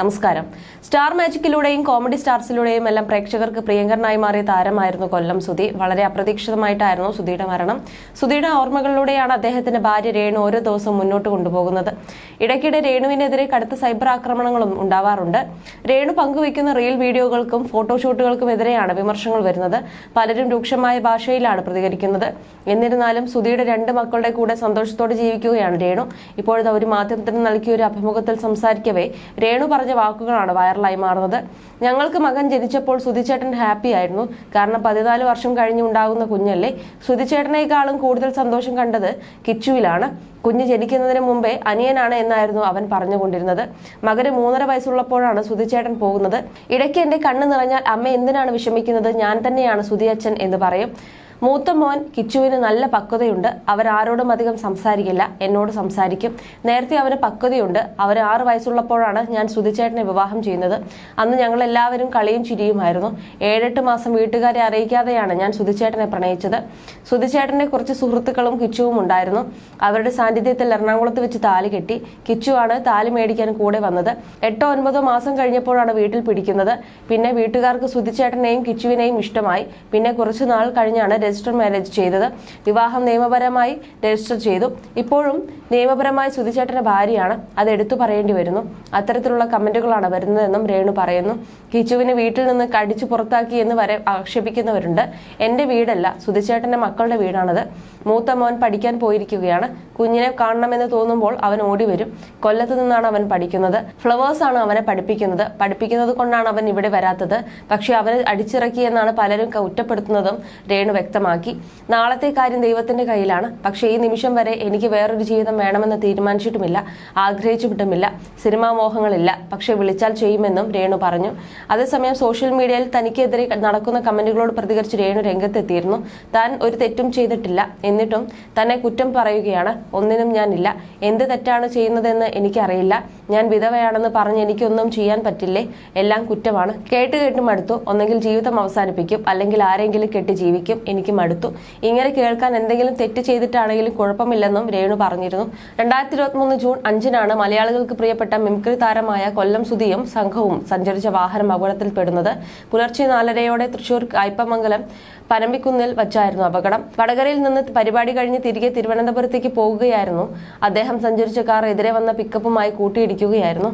നമസ്കാരം. Star മാജിക്കിലൂടെയും comedy സ്റ്റാർസിലൂടെയും എല്ലാം പ്രേക്ഷകർക്ക് പ്രിയങ്കരനായി മാറിയ താരമായിരുന്നു കൊല്ലം സുധി. വളരെ അപ്രതീക്ഷിതമായിട്ടായിരുന്നു സുധിയുടെ മരണം. സുധിയുടെ ഓർമ്മകളിലൂടെയാണ് അദ്ദേഹത്തിന്റെ ഭാര്യ രേണു ഓരോ ദിവസവും മുന്നോട്ട് കൊണ്ടുപോകുന്നത്. ഇടയ്ക്കിടെ രേണുവിനെതിരെ കടുത്ത സൈബർ ആക്രമണങ്ങളും ഉണ്ടാവാറുണ്ട്. രേണു പങ്കുവയ്ക്കുന്ന റീൽ വീഡിയോകൾക്കും ഫോട്ടോഷൂട്ടുകൾക്കും എതിരെയാണ് വിമർശനങ്ങൾ വരുന്നത്. പലരും രൂക്ഷമായ ഭാഷയിലാണ് പ്രതികരിക്കുന്നത്. എന്നിരുന്നാലും സുധിയുടെ രണ്ട് മക്കളുടെ കൂടെ സന്തോഷത്തോടെ ജീവിക്കുകയാണ് രേണു. ഇപ്പോഴത്തെ ഒരു മാധ്യമത്തിന് നൽകിയ ഒരു അഭിമുഖത്തിൽ സംസാരിക്കവേ രേണു പറഞ്ഞ വാക്കുകളാണ് വൈറലായി മാറുന്നത്. ഞങ്ങൾക്ക് മകൻ ജനിച്ചപ്പോൾ സുധിച്ചേട്ടൻ ഹാപ്പി ആയിരുന്നു. കാരണം പതിനാല് വർഷം കഴിഞ്ഞ് ഉണ്ടാകുന്ന കുഞ്ഞല്ലേ. സുധിച്ചേട്ടനേക്കാളും കൂടുതൽ സന്തോഷം കണ്ടത് കിച്ചുവിലാണ്. കുഞ്ഞ് ജനിക്കുന്നതിന് മുമ്പേ അനിയനാണ് എന്നായിരുന്നു അവൻ പറഞ്ഞുകൊണ്ടിരുന്നത്. മകന് മൂന്നര വയസ്സുള്ളപ്പോഴാണ് സുധിച്ചേട്ടൻ പോകുന്നത്. ഇടയ്ക്ക് എന്റെ കണ്ണ് നിറഞ്ഞാൽ അമ്മ എന്തിനാണ് വിഷമിക്കുന്നത്? ഞാൻ തന്നെയാണ് സുധിയച്ഛൻ എന്ന് പറയും. മൂത്ത മോൻ കിച്ചുവിന് നല്ല പക്വതയുണ്ട്. അവരാരോടും അധികം സംസാരിക്കില്ല. എന്നോട് സംസാരിക്കും. നേരത്തെ അവന് പക്വതയുണ്ട്. അവർ ആറ് വയസ്സുള്ളപ്പോഴാണ് ഞാൻ സുധിച്ചേട്ടനെ വിവാഹം ചെയ്യുന്നത്. അന്ന് ഞങ്ങൾ എല്ലാവരും കളിയും ചിരിയുമായിരുന്നു. ഏഴെട്ട് മാസം വീട്ടുകാരെ അറിയിക്കാതെയാണ് ഞാൻ സുധിച്ചേട്ടനെ പ്രണയിച്ചത്. സുധിച്ചേട്ടന്റെ കുറച്ച് സുഹൃത്തുക്കളും കിച്ചുവും ഉണ്ടായിരുന്നു. അവരുടെ സാന്നിധ്യത്തിൽ എറണാകുളത്ത് വെച്ച് താലി കെട്ടി കിച്ചുവാണ് താലി മേടിക്കാൻ കൂടെ വന്നത്. എട്ടോ ഒൻപതോ മാസം കഴിഞ്ഞപ്പോഴാണ് വീട്ടിൽ പിടിക്കുന്നത്. പിന്നെ വീട്ടുകാർക്ക് സുധിച്ചേട്ടനെയും കിച്ചുവിനെയും ഇഷ്ടമായി. പിന്നെ കുറച്ചു നാൾ കഴിഞ്ഞാണ് രജിസ്റ്റർ മാരേജ് ചെയ്തത്. വിവാഹം നിയമപരമായി രജിസ്റ്റർ ചെയ്തു. ഇപ്പോഴും നിയമപരമായി സുധിചേട്ടന്റെ ഭാര്യയാണ്. അത് എടുത്തു പറയേണ്ടി വരുന്നു. അത്തരത്തിലുള്ള കമന്റുകളാണ് വരുന്നതെന്നും രേണു പറയുന്നു. കിച്ചുവിനെ വീട്ടിൽ നിന്ന് കടിച്ചു പുറത്താക്കി എന്ന് വരെ ആക്ഷേപിക്കുന്നവരുണ്ട്. എന്റെ വീടല്ല സുധിചേട്ടന്റെ മക്കളുടെ വീടാണത്. മൂത്ത മോൻ പഠിക്കാൻ പോയിരിക്കുകയാണ്. കുഞ്ഞിനെ കാണണമെന്ന് തോന്നുമ്പോൾ അവൻ ഓടി വരും. കൊല്ലത്ത് നിന്നാണ് അവൻ പഠിക്കുന്നത്. ഫ്ലവേഴ്സാണ് അവനെ പഠിപ്പിക്കുന്നത്. പഠിപ്പിക്കുന്നത് കൊണ്ടാണ് അവൻ ഇവിടെ വരാത്തത്. പക്ഷേ അവനെ അടിച്ചിറക്കി എന്നാണ് പലരും കുറ്റപ്പെടുത്തുന്നതും രേണു വ്യക്തമാക്കി. നാളത്തെ കാര്യം ദൈവത്തിന്റെ കയ്യിലാണ്. പക്ഷേ ഈ നിമിഷം വരെ എനിക്ക് വേറൊരു ജീവിതം വേണമെന്ന് തീരുമാനിച്ചിട്ടുമില്ല. ആഗ്രഹിച്ചിട്ടുമില്ല. സിനിമാ മോഹങ്ങളില്ല. പക്ഷേ വിളിച്ചാൽ ചെയ്യുമെന്നും രേണു പറഞ്ഞു. അതേസമയം സോഷ്യൽ മീഡിയയിൽ തനിക്കെതിരെ നടക്കുന്ന കമന്റുകളോട് പ്രതികരിച്ച് രേണു രംഗത്തെത്തിയിരുന്നു. താൻ ഒരു തെറ്റും ചെയ്തിട്ടില്ല. എന്നിട്ടും തന്നെ കുറ്റം പറയുകയാണ്. ഒന്നിനും ഞാനില്ല. എന്ത് തെറ്റാണ് ചെയ്യുന്നതെന്ന് എനിക്കറിയില്ല. ഞാൻ വിധവയാണെന്ന് പറഞ്ഞ് എനിക്കൊന്നും ചെയ്യാൻ പറ്റില്ലേ? എല്ലാം കുറ്റമാണ്. കേട്ട് കേട്ടും അടുത്തു ഒന്നെങ്കിൽ ജീവിതം അവസാനിപ്പിക്കും. അല്ലെങ്കിൽ ആരെങ്കിലും കെട്ടി ജീവിക്കും. എനിക്ക് മടുത്തു. ഇങ്ങനെ കേൾക്കാൻ എന്തെങ്കിലും തെറ്റ് ചെയ്തിട്ടാണെങ്കിലും കുഴപ്പമില്ലെന്നും രേണു പറഞ്ഞിരുന്നു. രണ്ടായിരത്തി ഇരുപത്തിമൂന്ന് ജൂൺ അഞ്ചിനാണ് മലയാളികൾക്ക് പ്രിയപ്പെട്ട മിംക്രി താരമായ കൊല്ലം സുധിയും സംഘവും സഞ്ചരിച്ച വാഹനം അപകടത്തിൽപ്പെടുന്നത് പുലർച്ചെ നാലരയോടെ തൃശൂർ കയ്പമംഗലം പനമ്പിക്കുന്നിൽ വച്ചായിരുന്നു അപകടം. വടകരയിൽ നിന്ന് പരിപാടി കഴിഞ്ഞ് തിരികെ തിരുവനന്തപുരത്തേക്ക് പോകുകയായിരുന്നു. അദ്ദേഹം സഞ്ചരിച്ച കാർ എതിരെ വന്ന പിക്കപ്പുമായി കൂട്ടിയിടിക്കുകയായിരുന്നു.